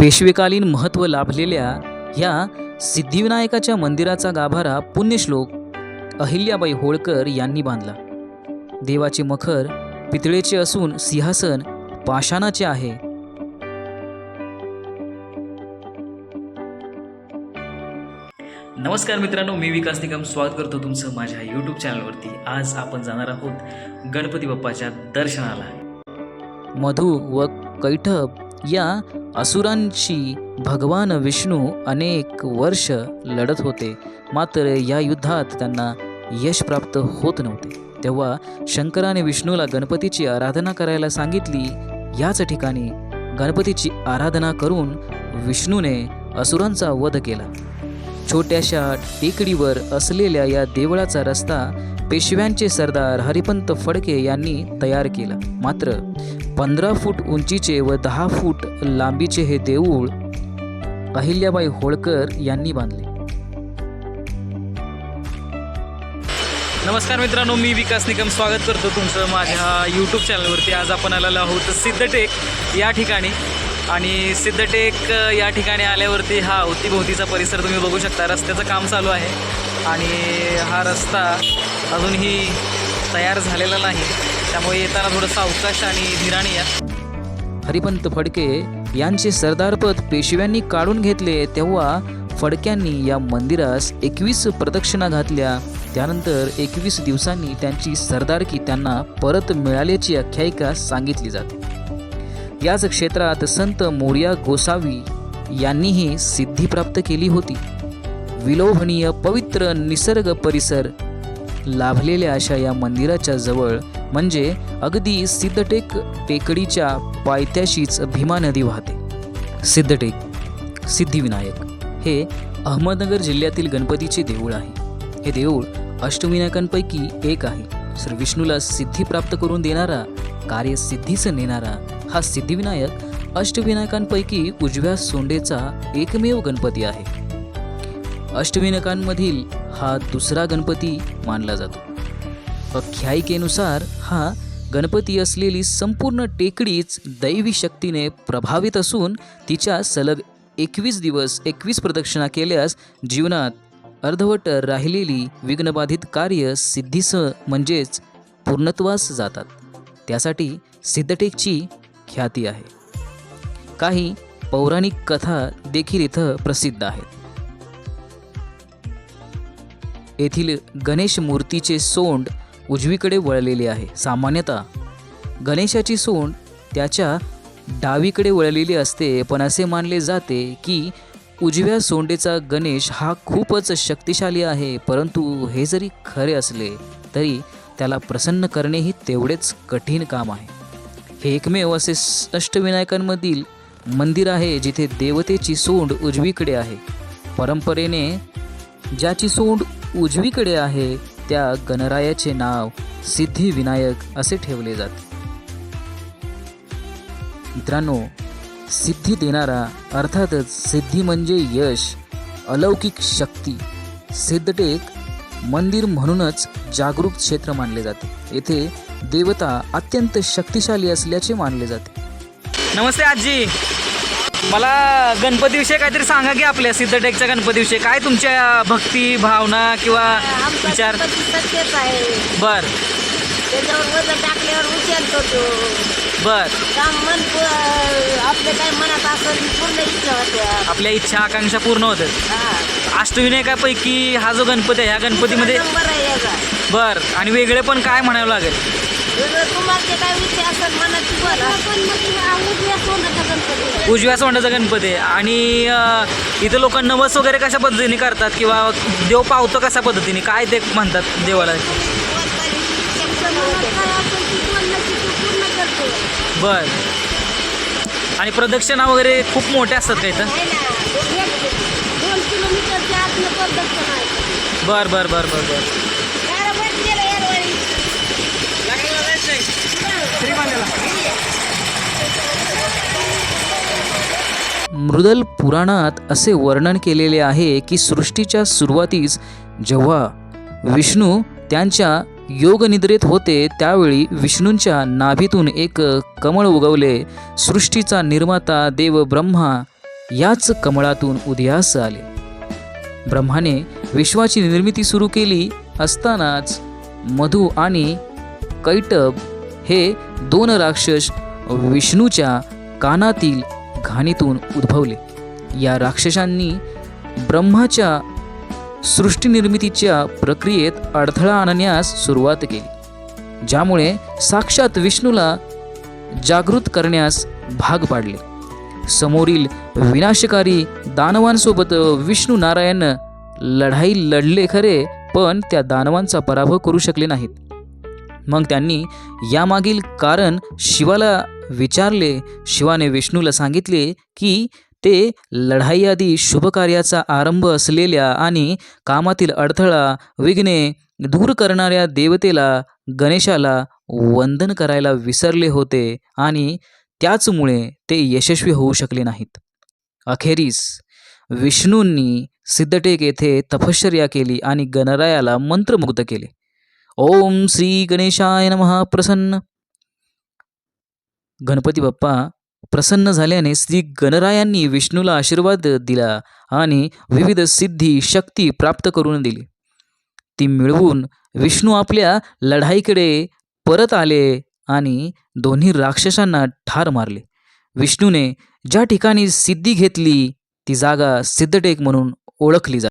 पेशवेकालीन महत्त्व लाभलेल्या ह्या सिद्धिविनायकाच्या मंदिराचा गाभारा पुण्यश्लोक अहिल्याबाई होळकर यांनी बांधला. देवाचे मखर पितळेचे असून सिंहासन पाषाणाचे आहे. नमस्कार मित्रांनो मी विकास निगम स्वागत करतो तुमचं माझ्या यूट्यूब चॅनलवरती आज आपण जाणार आहोत गणपती बाप्पाच्या दर्शनाला. मधु व कैठब या असुरांशी भगवान विष्णू अनेक वर्ष लढत होते. मात्र या युद्धात त्यांना यश प्राप्त होत नव्हते. तेव्हा शंकराने विष्णूला गणपतीची आराधना करायला सांगितली. याच ठिकाणी गणपतीची आराधना करून विष्णूने असुरांचा वध केला. छोट्याशा टेकडीवर असलेल्या या देवळाचा रस्ता पेशव्यांचे सरदार हरिपंत फडके यांनी तयार केला. मात्र पंधरा फूट उंचीचे व दहा फूट लांबीचे हे देऊळ अहिल्याबाई होळकर यांनी बांधले. नमस्कार मित्रांनो मी विकास निकम स्वागत करतो तुमचं माझ्या यूट्यूब चॅनलवरती आज आपण आलेलो आहोत सिद्धटेक या ठिकाणी. आणि सिद्धटेक या ठिकाणी आल्यावरती हा अवतीभोवतीचा परिसर तुम्ही बघू शकता. रस्त्याचं काम चालू आहे. आणि हा रस्ता अजूनही तयार झालेला नाही. त्यामुळे येताना थोडं सावकाश आणि धीराणी या. हरिपंत फडके यांचे सरदारपद पेशव्यांनी काढून घेतले तेव्हा फडक्यांनी या मंदिरास एकवीस प्रदक्षिणा घातल्या. त्यानंतर एकवीस दिवसांनी त्यांची सरदारकी त्यांना परत मिळाल्याची आख्यायिका सांगितली जाते. याच क्षेत्रात संत मोर्या गोसावी यांनीही सिद्धी प्राप्त केली होती. विलोभनीय पवित्र निसर्ग परिसर लाभलेल्या अशा या मंदिराच्या जवळ म्हणजे अगदी सिद्धटेक टेकडीच्या पायथ्याशीच भीमा नदी वाहते. सिद्धटेक सिद्धिविनायक हे अहमदनगर जिल्ह्यातील गणपतीचे देऊळ आहे. हे देऊळ अष्टविनायकांपैकी एक आहे. श्री विष्णूला सिद्धी प्राप्त करून देणारा कार्यसिद्धीचं नेणारा हा सिद्धिविनायक अष्टविनायकांपैकी उजव्या सोंडेचा एकमेव गणपती आहे. अष्टविनायकांमधील हा दुसरा गणपती मानला जातो. आख्यायिकेनुसार हा गणपती असलेली संपूर्ण टेकडीच दैवी शक्तीने प्रभावित असून तिच्या सलग एकवीस दिवस एकवीस प्रदक्षिणा केल्यास जीवनात अर्धवट राहिलेली विघ्नबाधित कार्य सिद्धीसह म्हणजेच पूर्णत्वास जातात. त्यासाठी सिद्धटेकची ख्याती आहे. काही पौराणिक कथा देखील इथं प्रसिद्ध आहेत. येथील गणेश मूर्तीचे सोंड उजवीकडे वळलेली आहे. सामान्यतः गणेशाची सोंड त्याच्या डावीकडे वळलेली असते पण असे मानले जाते की उजव्या सोंडेचा गणेश हा खूपच शक्तिशाली आहे परंतु हे जरी खरे असले तरी त्याला प्रसन्न करणेही तेवढेच कठीण काम आहे. हे एकमेव असे अष्टविनायकांमधील मंदिर आहे जिथे देवतेची सोंड उजवीकडे आहे. परंपरेने ज्याची सोंड उजवीकडे आहे त्या गणरायाचे नाव सिद्धिविनायक असे ठेवले जाते. मित्रांनो सिद्धी देणारा अर्थातच सिद्धी म्हणजे यश अलौकिक शक्ती. सिद्धटेक मंदिर म्हणूनच जागरूक क्षेत्र मानले जाते. येथे देवता अत्यंत शक्तिशाली असल्याचे मानले जाते. नमस्ते आजी. मला गणपतीविषयी काहीतरी सांगा की आपल्या सिद्धटेकच्या गणपतीविषयी काय तुमच्या भक्ती भावना किंवा आमचा विचार? गणपती सत्यच आहे. बर. त्याच्यावर वजन टाकल्यावर उचलतो तो बर. काम मन पु- आपलं काय मनात असेल ती पूर्ण इच्छा होत्या. आपल्या इच्छा आकांक्षा पूर्ण होतात हा. अष्टविनायकापैकी हा जो गणपती आहे ह्या गणपतीमध्ये नंबर आहे याचा. बर. आणि वेगळे पण काय म्हणावं लागेल? काय बोला पण मग उजव्या सोंडाचा गणपती आहे. उजव्या सोंडाचा गणपती आणि अं, इथं लोक नवस वगैरे कशा पद्धतीने करतात किंवा देव पावतो कशा पद्धतीने? काय ते म्हणतात देवाला? मनात काय असेल ती पूर्ण करतो बर. आणि प्रदक्षिणा वगैरे खूप मोठ्या असतात का इथं? आहे ना एक- दोन किलोमीटरच्या आतलं प्रदक्षिण आहे बर बर बर बर बर. मृदल पुराणात असे वर्णन केलेले आहे की सृष्टीच्या सुरुवातीस जेव्हा विष्णू त्यांच्या योगनिद्रेत होते त्यावेळी विष्णूंच्या नाभीतून एक कमळ उगवले. सृष्टीचा निर्माता देव ब्रह्मा याच कमळातून उदयास आले. ब्रह्माने विश्वाची निर्मिती सुरू केली असतानाच मधु आणि कैटब हे दोन राक्षस विष्णूच्या कानातील घाणीतून उद्भवले. या राक्षसांनी ब्रह्माच्या सृष्टीनिर्मितीच्या प्रक्रियेत अडथळा आणण्यास सुरुवात केली ज्यामुळे साक्षात विष्णूला जागृत करण्यास भाग पाडले. समोरील विनाशकारी दानवांसोबत विष्णू नारायण लढाई लढले खरे पण त्या दानवांचा पराभव करू शकले नाहीत. मग त्यांनी यामागील कारण शिवाला विचारले. शिवाने विष्णूला सांगितले की ते लढाई आदी शुभकार्याचा आरंभ असलेल्या आणि कामातील अडथळा विघ्ने दूर करणाऱ्या देवतेला गणेशाला वंदन करायला विसरले होते आणि त्याचमुळे ते यशस्वी होऊ शकले नाहीत. अखेरीस विष्णूंनी सिद्धटेक येथे तपश्चर्या केली आणि गणरायाला मंत्रमुग्ध केले. ओम श्री गणेशाय नमः. प्रसन्न. गणपती बाप्पा प्रसन्न झाल्याने श्री गणरायांनी विष्णूला आशीर्वाद दिला आणि विविध सिद्धी शक्ती प्राप्त करून दिली. ती मिळवून विष्णू आपल्या लढाईकडे परत आले आणि दोन्ही राक्षसांना ठार मारले. विष्णूने ज्या ठिकाणी सिद्धी घेतली ती जागा सिद्धटेक म्हणून ओळखली जाते